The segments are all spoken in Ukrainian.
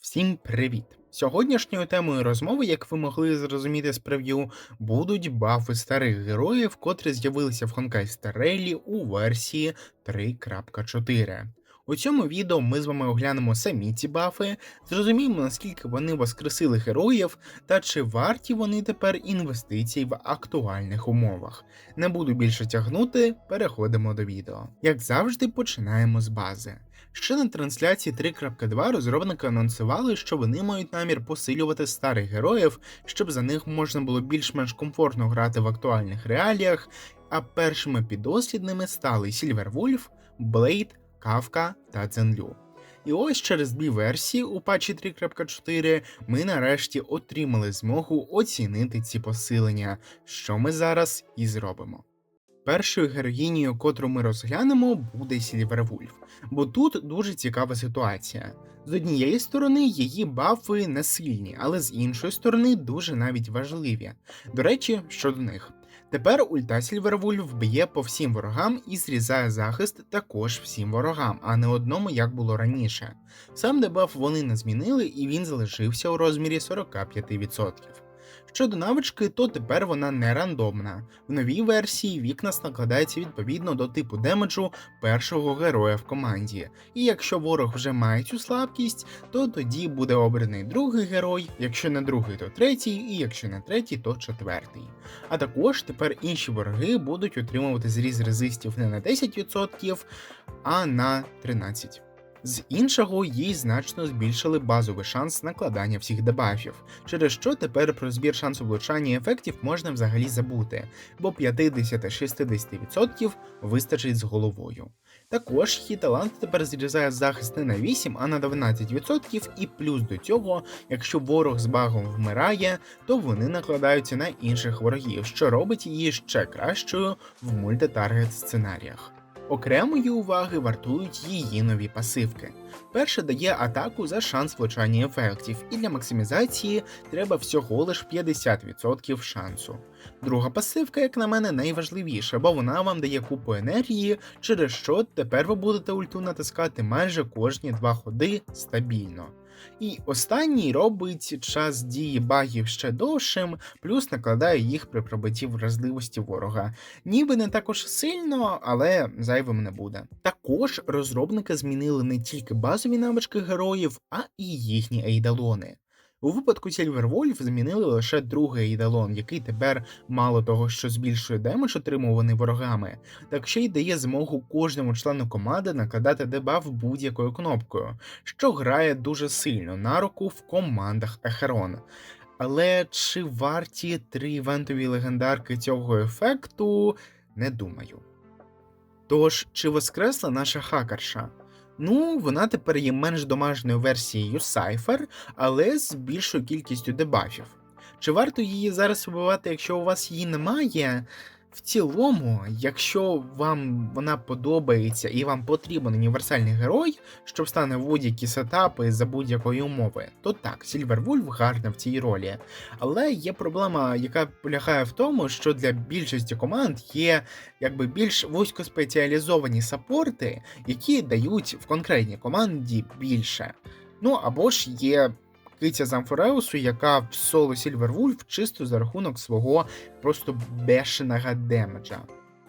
Всім привіт! Сьогоднішньою темою розмови, як ви могли зрозуміти з прев'ю, будуть бафи старих героїв, котрі з'явилися в Honkai Star у версії 3.4. У цьому відео ми з вами оглянемо самі ці бафи, зрозуміємо, наскільки вони воскресили героїв та чи варті вони тепер інвестицій в актуальних умовах. Не буду більше тягнути, переходимо до відео. Як завжди, починаємо з бази. Ще на трансляції 3.2 розробники анонсували, що вони мають намір посилювати старих героїв, щоб за них можна було більш-менш комфортно грати в актуальних реаліях. А першими підослідними стали Silverwolf, Blade, Кавка та Ценлю. І ось через дві версії у патчі 3.4 ми нарешті отримали змогу оцінити ці посилення, що ми зараз і зробимо. Першою героїнею, котру ми розглянемо, буде Сільвервульф, бо тут дуже цікава ситуація. З однієї сторони, її бафи не сильні, але з іншої сторони дуже навіть важливі. До речі, щодо них. Тепер ульта Сільвервульф б'є по всім ворогам і зрізає захист також всім ворогам, а не одному, як було раніше. Сам дебаф вони не змінили і він залишився у розмірі 45%. Щодо навички, то тепер вона не рандомна. В новій версії Вікнас накладається відповідно до типу демеджу першого героя в команді. І якщо ворог вже має цю слабкість, то тоді буде обраний другий герой, якщо не другий, то третій, і якщо не третій, то четвертий. А також тепер інші вороги будуть отримувати зріз резистів не на 10%, а на 13%. З іншого, їй значно збільшили базовий шанс накладання всіх дебафів, через що тепер про збір шансу влучання ефектів можна взагалі забути, бо 50-60% вистачить з головою. Також її талант тепер зрізає захист не на 8, а на 12%, і плюс до цього, якщо ворог з багом вмирає, то вони накладаються на інших ворогів, що робить її ще кращою в мультитаргет сценаріях. Окремої уваги вартують її нові пасивки. Перша дає атаку за шанс влучання ефектів, і для максимізації треба всього лиш 50% шансу. Друга пасивка, як на мене, найважливіша, бо вона вам дає купу енергії, через що тепер ви будете ульту натискати майже кожні два ходи стабільно. І останній робить час дії багів ще довшим, плюс накладає їх при пробитті вразливості ворога. Ніби не також сильно, але зайвим не буде. Також розробники змінили не тільки базові навички героїв, а і їхні ейдалони. У випадку Silverwolf змінили лише другий ейдалон, який тепер, мало того, що збільшує демедж, отримуваний ворогами, так ще й дає змогу кожному члену команди накладати дебаф будь-якою кнопкою, що грає дуже сильно на руку в командах Ехерон. Але чи варті три івентові легендарки цього ефекту, не думаю. Тож, чи воскресла наша хакерша? Ну, вона тепер є менш домашньою версією Cypher, але з більшою кількістю дебафів. Чи варто її зараз вибивати, якщо у вас її немає? В цілому, якщо вам вона подобається і вам потрібен універсальний герой, що встане в будь-які сетапи за будь-якої умови, то так, Silverwolf гарна в цій ролі. Але є проблема, яка полягає в тому, що для більшості команд є якби більш вузькоспеціалізовані саппорти, які дають в конкретній команді більше. Ну або ж є киця Замфореусу, яка в соло Сільвервульф чисто за рахунок свого просто бешеного демеджа.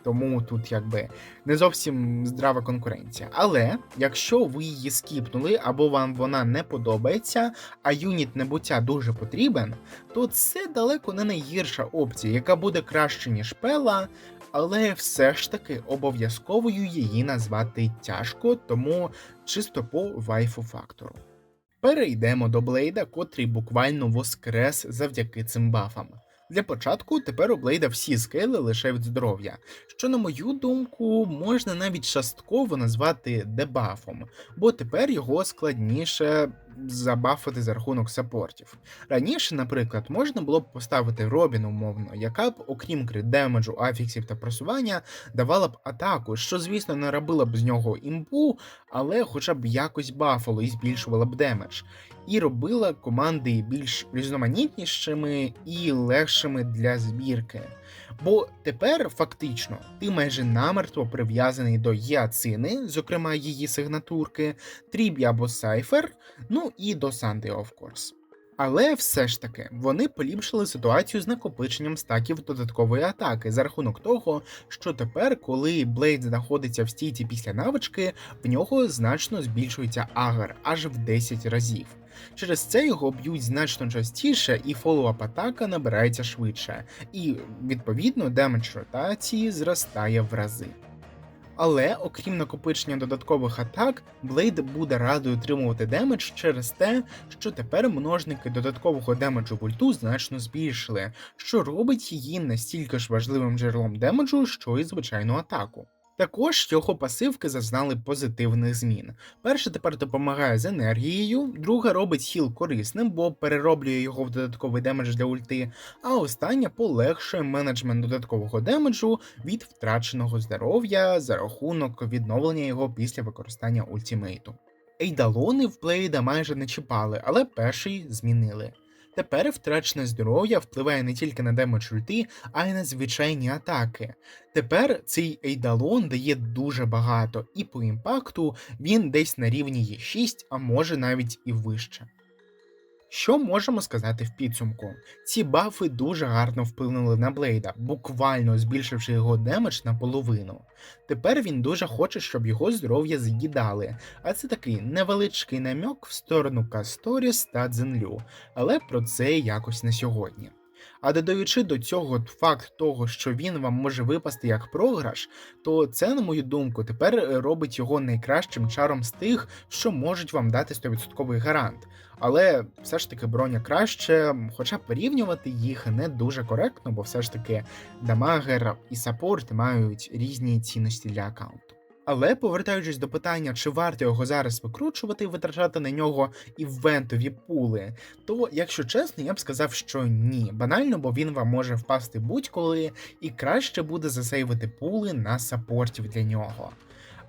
Тому тут якби не зовсім здрава конкуренція. Але якщо ви її скіпнули або вам вона не подобається, а юніт небуття дуже потрібен, то це далеко не найгірша опція, яка буде краще, ніж пела, але все ж таки обов'язковою її назвати тяжко, тому чисто по вайфу фактору. Перейдемо до Блейда, котрий буквально воскрес завдяки цим бафам. Для початку тепер у Блейда всі скейли лише від здоров'я, що, на мою думку, можна навіть частково назвати дебафом, бо тепер його складніше забафити за рахунок саппортів. Раніше, наприклад, можна було б поставити Робін умовно, яка б, окрім крит-демеджу, афіксів та просування, давала б атаку, що, звісно, не робила б з нього імпу, але хоча б якось бафало і збільшувала б демедж. І робила команди більш різноманітнішими і легшими для збірки. Бо тепер фактично ти майже намертво прив'язаний до Яцини, зокрема її сигнатурки, Трібі або Сайфер, ну і до Санди, of course. Але все ж таки вони поліпшили ситуацію з накопиченням стаків додаткової атаки за рахунок того, що тепер, коли Блейд знаходиться в стійці після навички, в нього значно збільшується агр аж в 10 разів. Через це його б'ють значно частіше, і фоллоуап атака набирається швидше, і відповідно демедж ротації зростає в рази. Але окрім накопичення додаткових атак, Блейд буде радий отримувати демедж через те, що тепер множники додаткового демеджу в ульту значно збільшили, що робить її настільки ж важливим джерелом демеджу, що й звичайну атаку. Також його пасивки зазнали позитивних змін. Перше тепер допомагає з енергією, друге робить хіл корисним, бо перероблює його в додатковий демедж для ульти, а остання полегшує менеджмент додаткового демеджу від втраченого здоров'я за рахунок відновлення його після використання ультімейту. Ейдалони в Блейда майже не чіпали, але перший змінили. Тепер втрачене здоров'я впливає не тільки на демедж ульти, а й на звичайні атаки. Тепер цей Ейдалон дає дуже багато, і по імпакту він десь на рівні Е6, а може навіть і вище. Що можемо сказати в підсумку? Ці бафи дуже гарно вплинули на Блейда, буквально збільшивши його демедж наполовину. Тепер він дуже хоче, щоб його здоров'я з'їдали, а це такий невеличкий намьок в сторону Касторіс та Дзенлю, але про це якось на сьогодні. А додаючи до цього факт того, що він вам може випасти як програш, то це, на мою думку, тепер робить його найкращим чаром з тих, що можуть вам дати 100% гарант. Але все ж таки броня краще, хоча порівнювати їх не дуже коректно, бо все ж таки дамагер і саппорт мають різні цінності для аккаунту. Але повертаючись до питання, чи варто його зараз викручувати і витрачати на нього івентові пули, то, якщо чесно, я б сказав, що ні. Банально, бо він вам може впасти будь-коли, і краще буде засейвити пули на саппортів для нього.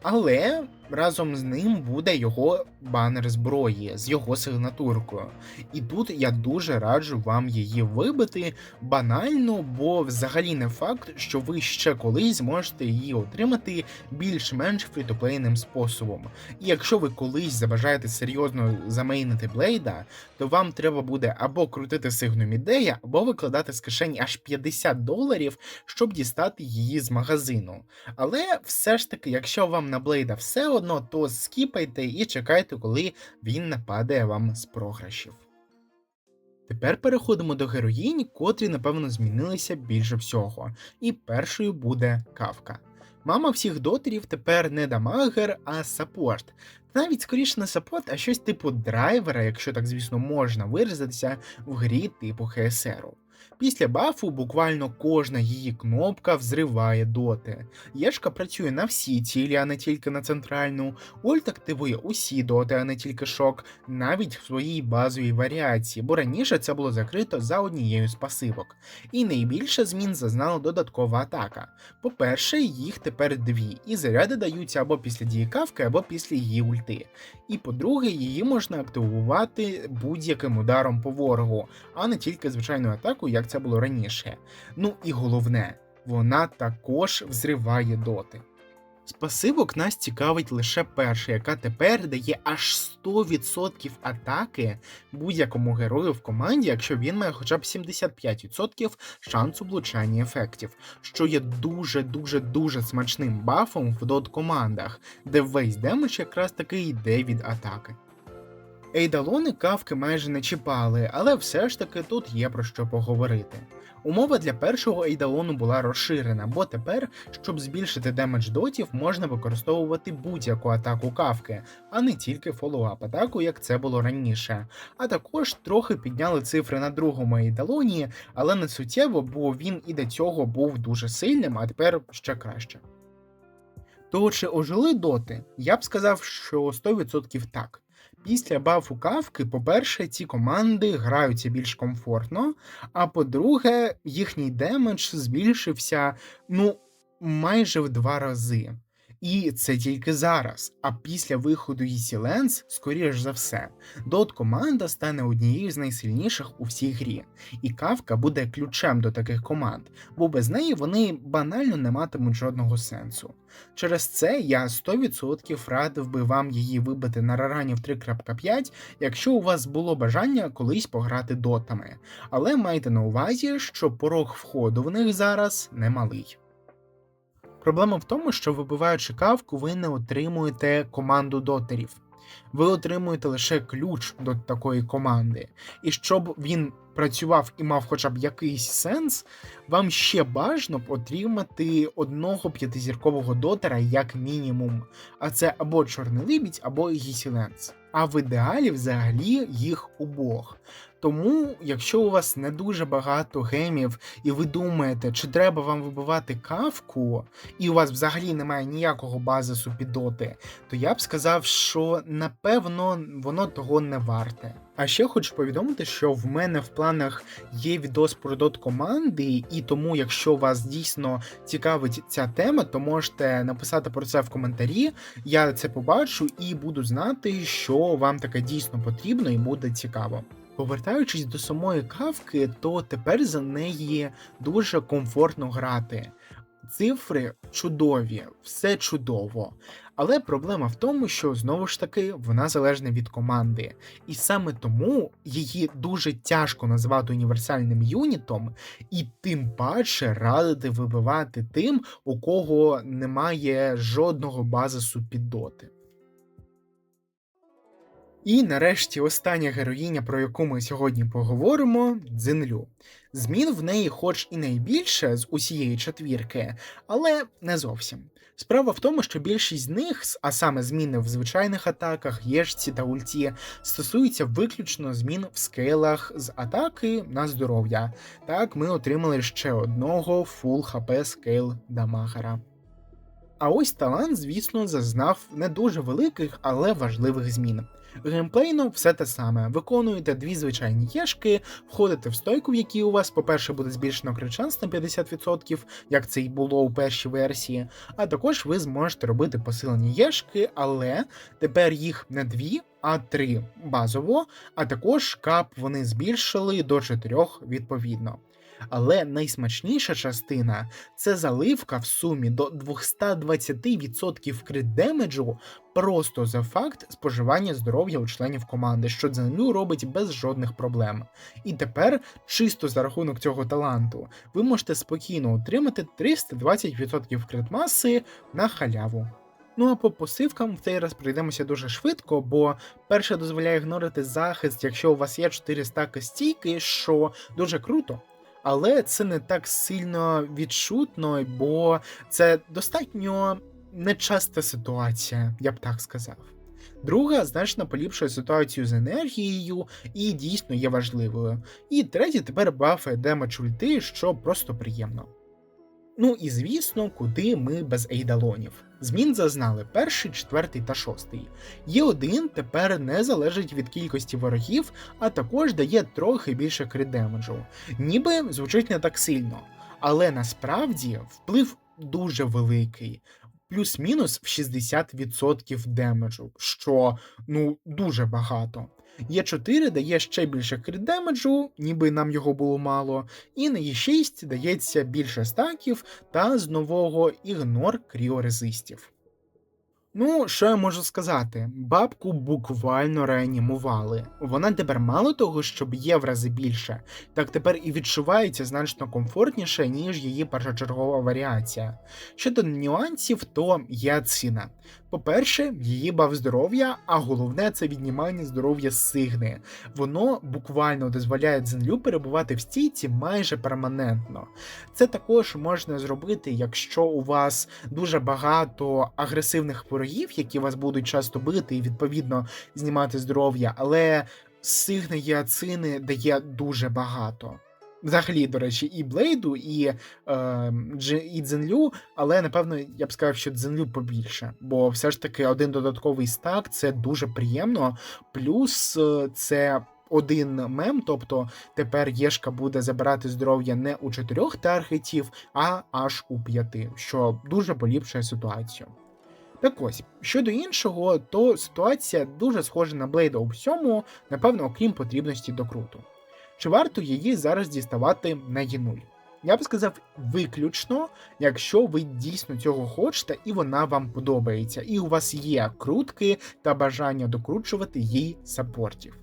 Але разом з ним буде його банер зброї з його сигнатуркою. І тут я дуже раджу вам її вибити банально, бо взагалі не факт, що ви ще колись зможете її отримати більш-менш фрітоплейним способом. І якщо ви колись забажаєте серйозно замейнити блейда, то вам треба буде або крутити сигну мідея, або викладати з кишені аж 50 доларів, щоб дістати її з магазину. Але все ж таки, якщо вам на блейда все одно, то скіпайте і чекайте, коли він нападе вам з програшів. Тепер переходимо до героїнь, котрі, напевно, змінилися більше всього. І першою буде кавка. Мама всіх дотерів тепер не дамагер, а саппорт. Навіть скоріше не саппорт, а щось типу драйвера, якщо так звісно можна виразитися, в грі типу ХСРу. Після бафу буквально кожна її кнопка взриває доти. Єшка працює на всі цілі, а не тільки на центральну. Ульт активує усі доти, а не тільки шок, навіть в своїй базовій варіації, бо раніше це було закрито за однією з пасивок. І найбільше змін зазнала додаткова атака. По-перше, їх тепер дві, і заряди даються або після дії кавки, або після її ульти. І по-друге, її можна активувати будь-яким ударом по ворогу, а не тільки звичайною атакою, як це було раніше. Ну і головне, вона також взриває доти. З пасивок нас цікавить лише перша, яка тепер дає аж 100% атаки будь-якому герою в команді, якщо він має хоча б 75% шансу влучання ефектів, що є дуже-дуже дуже смачним бафом в дот командах, де весь демедж якраз таки йде від атаки. Ейдалони кавки майже не чіпали, але все ж таки тут є про що поговорити. Умова для першого ейдалону була розширена, бо тепер, щоб збільшити демедж дотів, можна використовувати будь-яку атаку кавки, а не тільки фоллоуап атаку, як це було раніше. А також трохи підняли цифри на другому ейдалоні, але не суттєво, бо він і до цього був дуже сильним, а тепер ще краще. То чи ожили доти? Я б сказав, що 100% так. Після бафу кавки, по-перше, ці команди граються більш комфортно, а по-друге, їхній демедж збільшився ну майже в два рази. І це тільки зараз. А після виходу Easy Lens, скоріш за все, Dot команда стане однією з найсильніших у всій грі, і кавка буде ключем до таких команд, бо без неї вони банально не матимуть жодного сенсу. Через це я 100% радив би вам її вибити на раранів 3.5, якщо у вас було бажання колись пограти дотами. Але майте на увазі, що порог входу в них зараз немалий. Проблема в тому, що вибиваючи кавку, ви не отримуєте команду дотерів. Ви отримуєте лише ключ до такої команди. І щоб він працював і мав хоча б якийсь сенс, вам ще бажано отримати одного п'ятизіркового дотера як мінімум. А це або Чорний Либідь, або Гісіленс. А в ідеалі взагалі їх обох. Тому, якщо у вас не дуже багато гемів, і ви думаєте, чи треба вам вибивати кавку, і у вас взагалі немає ніякого базису під доти, то я б сказав, що напевно воно того не варте. А ще хочу повідомити, що в мене в планах є відос про дот команди, і тому, якщо вас дійсно цікавить ця тема, то можете написати про це в коментарі. Я це побачу і буду знати, що вам таке дійсно потрібно і буде цікаво. Повертаючись до самої кавки, то тепер за неї дуже комфортно грати. Цифри чудові, все чудово. Але проблема в тому, що знову ж таки вона залежна від команди. І саме тому її дуже тяжко назвати універсальним юнітом, і тим паче радити вибивати тим, у кого немає жодного базису під доти. І нарешті остання героїня, про яку ми сьогодні поговоримо, Дзинлю. Змін в неї, хоч і найбільше з усієї четвірки, але не зовсім. Справа в тому, що більшість з них, а саме зміни в звичайних атаках, єшці та ульті, стосуються виключно змін в скейлах з атаки на здоров'я. Так, ми отримали ще одного фул хп скейл дамагера. А ось талант, звісно, зазнав не дуже великих, але важливих змін. Геймплейно все те саме. Виконуєте дві звичайні єшки, входите в стойку, в якій у вас, по-перше, буде збільшено кричанс на 50%, як це й було у першій версії. А також ви зможете робити посилені єшки, але тепер їх не дві, а три базово, а також кап вони збільшили до чотирьох відповідно. Але найсмачніша частина це заливка в сумі до 220% крит демеджу просто за факт споживання здоров'я у членів команди, що Дзенлю робить без жодних проблем. І тепер, чисто за рахунок цього таланту, ви можете спокійно отримати 320% крит маси на халяву. Ну а по посивкам в цей раз пройдемося дуже швидко, бо перше дозволяє ігнорити захист, якщо у вас є 4 стаки стійки, що дуже круто але це не так сильно відчутно, бо це достатньо нечаста ситуація, я б так сказав. Друга значно поліпшує ситуацію з енергією і дійсно є важливою. І третє тепер бафає демедж ульти, що просто приємно. Ну і звісно, куди ми без ейдалонів. Змін зазнали перший, четвертий та шостий. Є один тепер не залежить від кількості ворогів, а також дає трохи більше кридемеджу. Ніби звучить не так сильно, але насправді вплив дуже великий. Плюс-мінус в 60% демеджу, що ну дуже багато. Е4 дає ще більше крит демеджу, ніби нам його було мало, і на Е6 дається більше стаків та з нового ігнор кріорезистів. Ну, що я можу сказати? Бабку буквально реанімували. Вона тепер мало того, що б'є в рази більше, так тепер і відчувається значно комфортніше, ніж її першочергова варіація. Щодо нюансів, то є ціна. По-перше, її бав здоров'я, а головне це віднімання здоров'я сигни. Воно буквально дозволяє дзенлю перебувати в стійці майже перманентно. Це також можна зробити, якщо у вас дуже багато агресивних ворогів, які вас будуть часто бити і відповідно знімати здоров'я, але сигни яцини дає дуже багато. Взагалі, до речі, і Блейду, і е, і Дзенлю, але напевно я б сказав, що Дзенлю побільше, бо все ж таки один додатковий стак це дуже приємно. Плюс е, це. Один мем, тобто тепер Єшка буде забирати здоров'я не у чотирьох таргетів, а аж у п'яти, що дуже поліпшує ситуацію. Так ось, щодо іншого, то ситуація дуже схожа на Блейда у всьому, напевно, окрім потрібності докруту. Чи варто її зараз діставати на Є0? Я б сказав, виключно, якщо ви дійсно цього хочете і вона вам подобається, і у вас є крутки та бажання докручувати їй саппортів.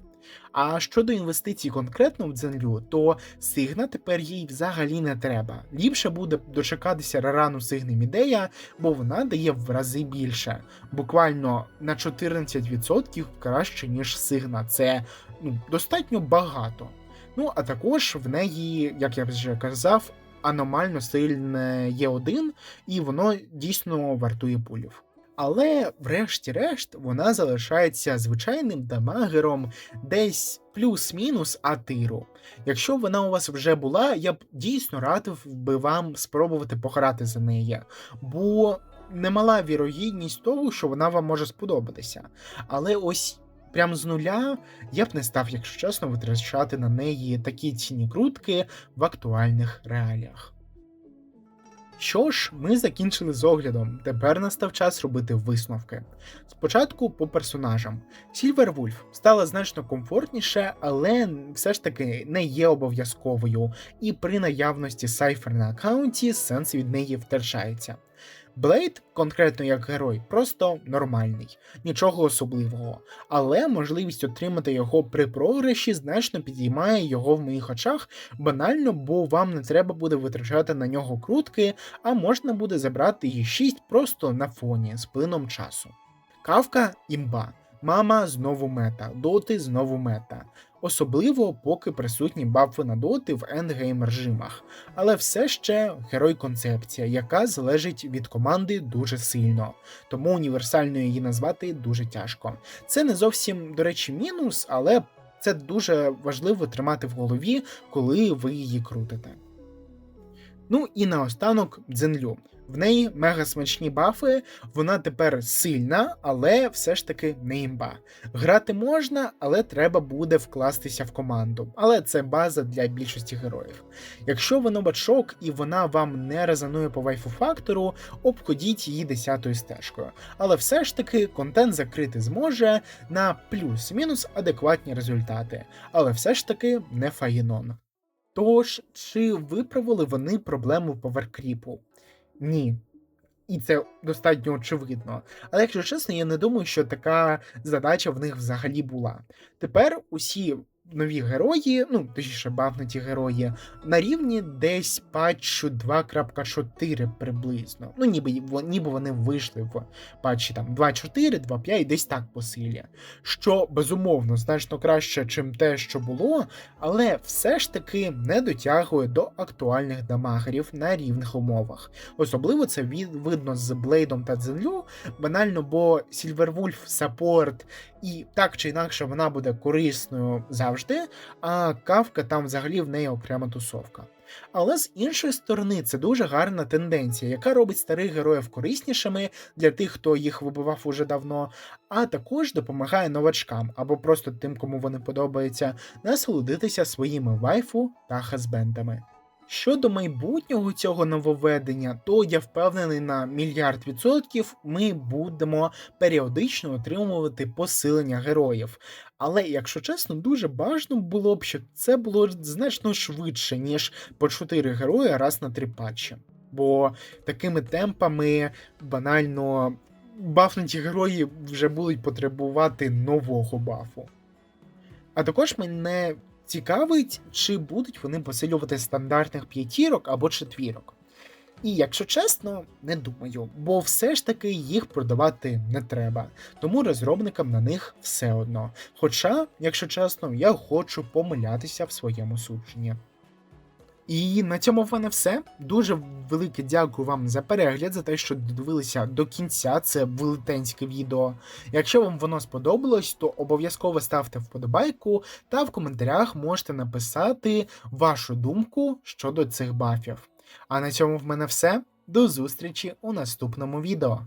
А щодо інвестицій конкретно в Дзенлю, то Сигна тепер їй взагалі не треба. Ліпше буде дочекатися рарану Сигни Мідея, бо вона дає в рази більше, буквально на 14% краще, ніж Сигна. Це ну, достатньо багато. Ну, а також в неї, як я вже казав, аномально сильне є 1 і воно дійсно вартує пулів. Але, врешті-решт, вона залишається звичайним дамагером десь плюс-мінус атиру. Якщо вона у вас вже була, я б дійсно радив би вам спробувати пограти за неї, бо немала вірогідність того, що вона вам може сподобатися. Але ось прям з нуля я б не став, якщо чесно, витрачати на неї такі цінні крутки в актуальних реаліях. Що ж, ми закінчили з оглядом. Тепер настав час робити висновки. Спочатку по персонажам. Сільвервульф стала значно комфортніше, але все ж таки не є обов'язковою, і при наявності сайфер на аккаунті сенс від неї втрачається. Блейд, конкретно як герой, просто нормальний, нічого особливого, але можливість отримати його при програші значно підіймає його в моїх очах банально, бо вам не треба буде витрачати на нього крутки, а можна буде забрати її 6 просто на фоні з плином часу. Кавка імба. Мама знову мета, доти знову мета. Особливо поки присутні бафи на доти в ендгейм режимах, але все ще герой-концепція, яка залежить від команди дуже сильно, тому універсальною її назвати дуже тяжко. Це не зовсім, до речі, мінус, але це дуже важливо тримати в голові, коли ви її крутите. Ну і наостанок дзенлю. В неї мега смачні бафи, вона тепер сильна, але все ж таки не імба. Грати можна, але треба буде вкластися в команду. Але це база для більшості героїв. Якщо ви новачок і вона вам не резонує по вайфу фактору, обходіть її десятою стежкою. Але все ж таки контент закрити зможе на плюс-мінус адекватні результати. Але все ж таки не фаїнон. Тож, чи виправили вони проблему поверкріпу? Ні. І це достатньо очевидно. Але якщо чесно, я не думаю, що така задача в них взагалі була. Тепер усі нові герої, ну точніше, бафнуті герої, на рівні десь патчу 2.4 приблизно. Ну, ніби ніби вони вийшли в патчі там 2.4, 2.5, десь так по силі. Що безумовно значно краще, чим те, що було, але все ж таки не дотягує до актуальних дамагерів на рівних умовах. Особливо це видно з Блейдом та Дзенлю, банально, бо Сільвервульф саппорт і так чи інакше вона буде корисною завжди, а кавка там взагалі в неї окрема тусовка. Але з іншої сторони, це дуже гарна тенденція, яка робить старих героїв кориснішими для тих, хто їх вибивав уже давно, а також допомагає новачкам або просто тим, кому вони подобаються, насолодитися своїми вайфу та хазбендами. Щодо майбутнього цього нововведення, то я впевнений на мільярд відсотків ми будемо періодично отримувати посилення героїв. Але, якщо чесно, дуже бажано було б, щоб це було значно швидше, ніж по 4 герої раз на 3 патчі. Бо такими темпами банально бафнуті герої вже будуть потребувати нового бафу. А також мене Цікавить, чи будуть вони посилювати стандартних п'ятірок або четвірок. І якщо чесно, не думаю, бо все ж таки їх продавати не треба, тому розробникам на них все одно. Хоча, якщо чесно, я хочу помилятися в своєму судженні. І на цьому в мене все. Дуже велике дякую вам за перегляд, за те, що додивилися до кінця це велетенське відео. Якщо вам воно сподобалось, то обов'язково ставте вподобайку та в коментарях можете написати вашу думку щодо цих бафів. А на цьому в мене все. До зустрічі у наступному відео.